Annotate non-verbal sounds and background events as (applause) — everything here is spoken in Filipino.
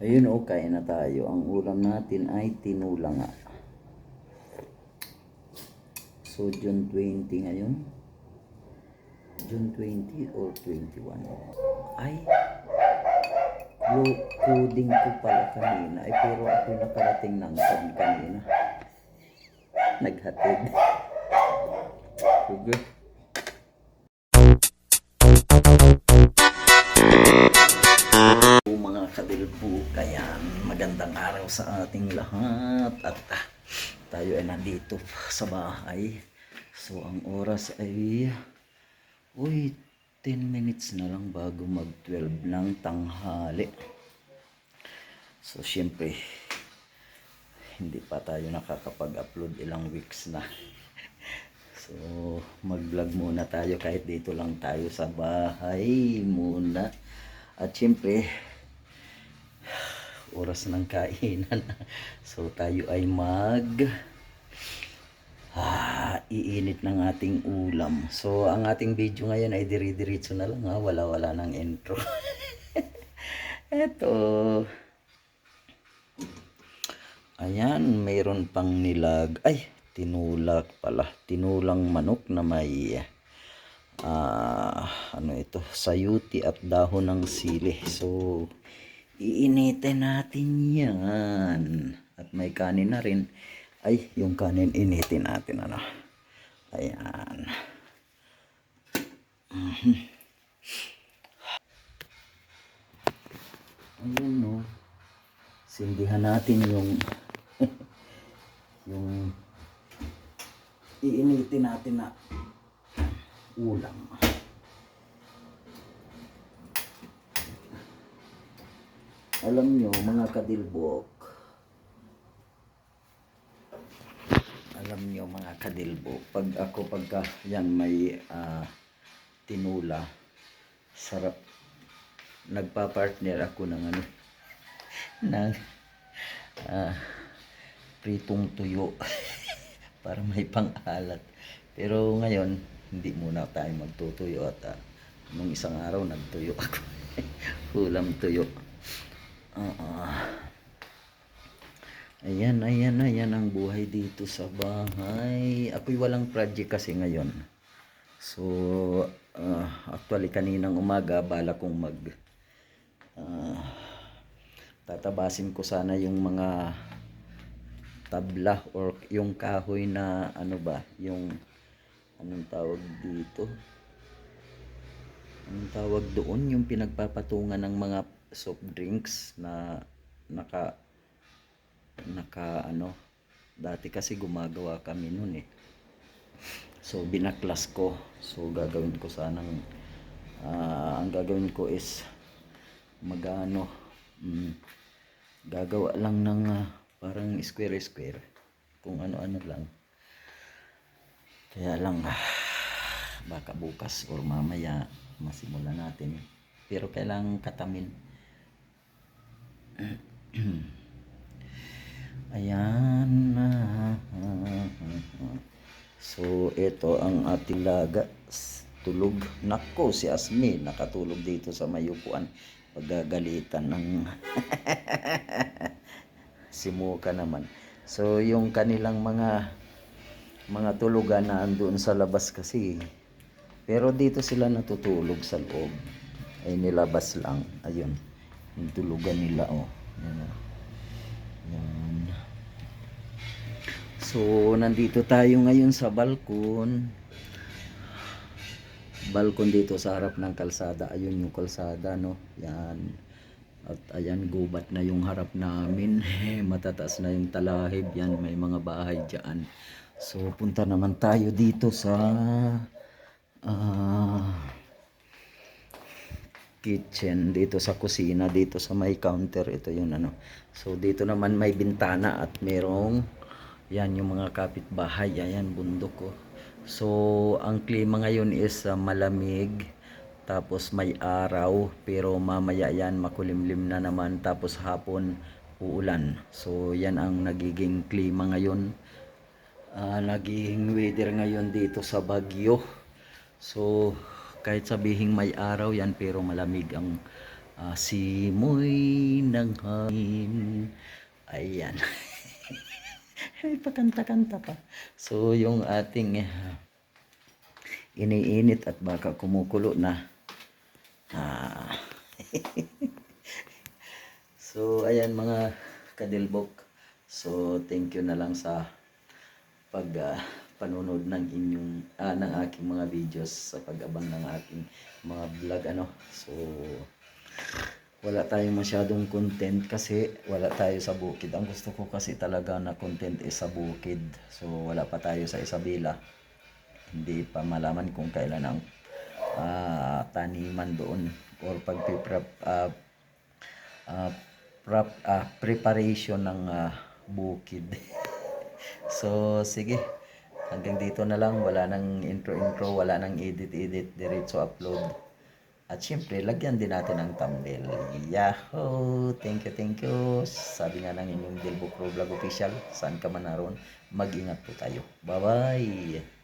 Ayun o, kain na tayo. Ang ulam natin ay tinula nga. So, June 20 ngayon. June 20 or 21? Ay, coding ko pala kanina. Ay, pero ako nakarating ng town kanina. Naghatid. (laughs) Sige. Magandang araw sa ating lahat at ah, tayo ay nandito sa bahay. So ang oras ay uy 10 minutes na lang bago mag 12 ng tanghali. So syempre hindi pa tayo nakakapag-upload ilang weeks na. (laughs) So, mag-vlog muna tayo kahit dito lang tayo sa bahay muna. At syempre, oras ng kainan. (laughs) So, tayo ay mag ah, iinit ng ating ulam. So, ang ating video ngayon ay diri-diritso na lang ha. Wala-wala ng intro. (laughs) Eto. Ayan, mayroon pang nilag. Ay, tinulak pala. Tinulang manok na may ah ano ito, sayuti at dahon ng sili. So, iinitin natin yan. At may kanin na rin. Ay, yung kanin initin natin. Ano? Ayan. Mhm. Ayan, no. Sindihan natin yung (laughs) yung iinitin natin na ulam. Alam nyo, mga kadilbok, alam nyo mga kadilbok, pag ako pagka yan may ah, tinula, sarap. Nagpa-partner ako ng ano, (laughs) ng ah, pritong tuyo (laughs) para may pang-alat. Pero ngayon, hindi muna tayo magtutuyo at ah, nung isang araw nagtuyo ako. (laughs) Ulam tuyo. Oo. Ayan, ayan, ayan ang buhay dito sa bahay. Ako'y walang project kasi ngayon. So, ah, actually kaninang umaga, bala kong mag ah, tatabasin ko sana yung mga tabla or yung kahoy na ano ba, yung anong tawag dito? Anong tawag doon? Yung pinagpapatungan ng mga soft drinks na naka naka ano dati kasi gumagawa kami noon eh. So binaklas ko. So gagawin ko sanang ah, ang gagawin ko is magano mm, gagawa lang ng ah, parang square square kung ano-ano lang. Kaya lang ah, baka bukas or mamaya masimulan natin. Pero kailangan katamin (clears throat) ayan ah, so ito ang ating laga tulog nako si Asmi nakatulog dito sa mayupuan pagagalitan ng (laughs) si Muka naman. So yung kanilang mga mga tulugan na andun sa labas kasi. Pero dito sila natutulog sa loob. Ay nilabas lang. Ayun. Yung tulugan nila oh. Yan. oh. Yan. So nandito tayo ngayon sa balkon. Balkon dito sa harap ng kalsada. Ayun yung kalsada no. Yan. At ayan, gubat na yung harap namin. (laughs) Matataas na yung talahib. Yan, may mga bahay dyan. So, punta naman tayo dito sa ah, kitchen. Dito sa kusina. Dito sa may counter. Ito yung ano. So, dito naman may bintana at merong yan yung mga kapitbahay. Ayan, bundok ko. So, ang klima ngayon is ah, malamig. Tapos may araw, pero mamaya yan makulimlim na naman. Tapos hapon uulan. So yan ang nagiging klima ngayon. Ah, nagiging weather ngayon dito sa Baguio. So kahit sabihing may araw yan pero malamig ang ah, simoy ng hangin. Ayan. (laughs) Ay, pakanta-kanta pa. So, yung ating ah, iniinit at baka kumukulo na. Ah. (laughs) so, ayan mga kadilbok. So, thank you na lang sa pag ah, panunod ng inyong ah, ng aking mga videos sa pag-abang ng aking mga vlog ano. So, wala tayong masyadong content kasi wala tayo sa bukid. Ang gusto ko kasi talaga na content is sa bukid. So, wala pa tayo sa Isabela. Hindi pa malaman kung kailan ang ah, taniman doon or pagpiprep ah, ah, prep, ah, preparation ng ah, bukid. (laughs) so, sige. Hanggang dito na lang. Wala nang intro-intro. Wala nang edit-edit. Diretso upload. At syempre, lagyan din natin ng thumbnail. Yahoo! Thank you, thank you. Sabi nga ng inyong Dilbo Pro Vlog Official, saan ka man naroon, mag-ingat po tayo. Bye-bye!